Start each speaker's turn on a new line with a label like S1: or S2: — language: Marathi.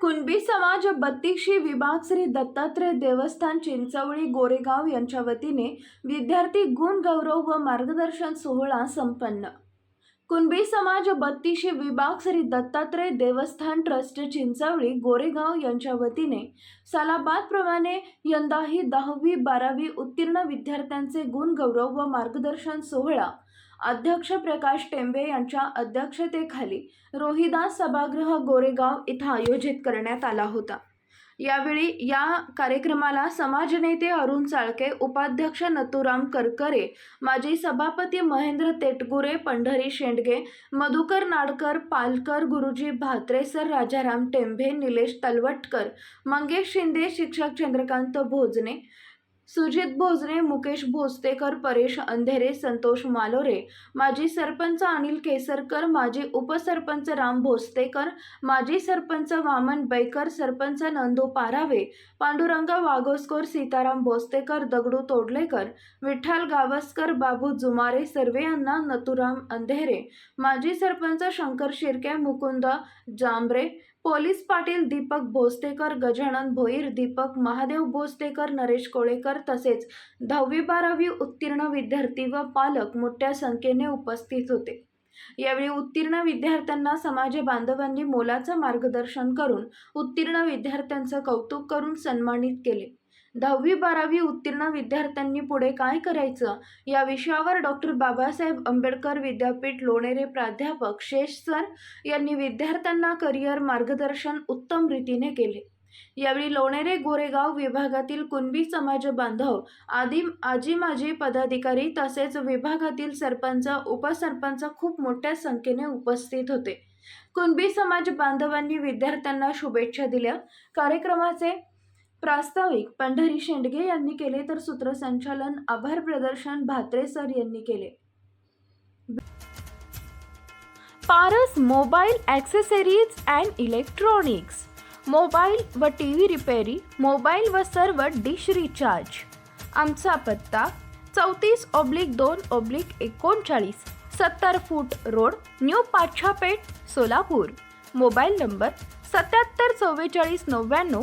S1: कुणबी समाज बत्तीशी विभाग श्री दत्तात्रय देवस्थान चिंचवळी गोरेगाव यांच्या वतीने विद्यार्थी गुण गौरव व मार्गदर्शन सोहळा संपन्न. कुणबी समाज बत्तीशी विभाग श्री दत्तात्रय देवस्थान ट्रस्ट चिंचवळी गोरेगाव यांच्या वतीने सालाबादप्रमाणे यंदाही दहावी बारावी उत्तीर्ण विद्यार्थ्यांचे गुण गौरव व मार्गदर्शन सोहळा अध्यक्ष प्रकाश टेंबे यांच्या अध्यक्षतेखाली रोहिदास सभागृह गोरेगाव इथं आयोजित करण्यात आला होता. यावेळी या कार्यक्रमाला समाजनेते अरुण चाळके उपाध्यक्ष नथुराम करकरे माजी सभापती महेंद्र तेटगुरे पंढरी शेंडगे मधुकर नाडकर पालकर गुरुजी भात्रेसर राजाराम टेंभे निलेश तलवटकर मंगेश शिंदे शिक्षक चंद्रकांत भोजने सुजित भोजने मुकेश भोसतेकर परेश अंधेरे संतोष मालोरे माजी सरपंच अनिल केसरकर माजी उपसरपंच राम भोसतेकर माजी सरपंच वामन बैकर सरपंच नंदू पारावे पांडुरंग वाघोसकर सीताराम भोसतेकर दगडू तोडलेकर विठ्ठल गावस्कर बाबू जुमारे सर्वे यांना नथुराम अंधेरे माजी सरपंच शंकर शिर्के मुकुंद जांभरे पोलीस पाटील दीपक भोसतेकर गजानन भोईर दीपक महादेव भोसतेकर नरेश कोळेकर तसेच दहावी बारावी उत्तीर्ण विद्यार्थी व पालक मोठ्या संख्येने उपस्थित होते. यावेळी उत्तीर्ण विद्यार्थ्यांना समाज बांधवांनी मोलाचं मार्गदर्शन करून उत्तीर्ण विद्यार्थ्यांचं कौतुक करून सन्मानित केले. दहावी बारावी उत्तीर्ण विद्यार्थ्यांनी पुढे काय करायचं? या विषयावर डॉक्टर बाबासाहेब आंबेडकर विद्यापीठ लोणेरे प्राध्यापक शेष सर यांनी विद्यार्थ्यांना करिअर मार्गदर्शन उत्तम रीतीने केले. यावेळी लोणेरे गोरेगाव विभागातील कुणबी समाज बांधव आदी आजी माजी पदाधिकारी तसेच विभागातील सरपंच उपसरपंच खूप मोठ्या संख्येने उपस्थित होते. कुणबी समाज बांधवांनी विद्यार्थ्यांना शुभेच्छा दिल्या. कार्यक्रमाचे प्रास्ताविक पंढरी शेंडगे यांनी केले तर सूत्रसंचालन आभार प्रदर्शन भात्रे सर यांनी केले. Paras mobile accessories and electronics. Mobile व टी व्ही रिपेरी मोबाईल व सर्व डिश रिचार्ज. आमचा पत्ता चौतीस ऑब्लिक दोन ऑब्लिक एकोणचाळीस सत्तर foot road new Pachhapeth Solapur. Mobile number सत्याहत्तर चव्वेचाळीस नव्याण्णव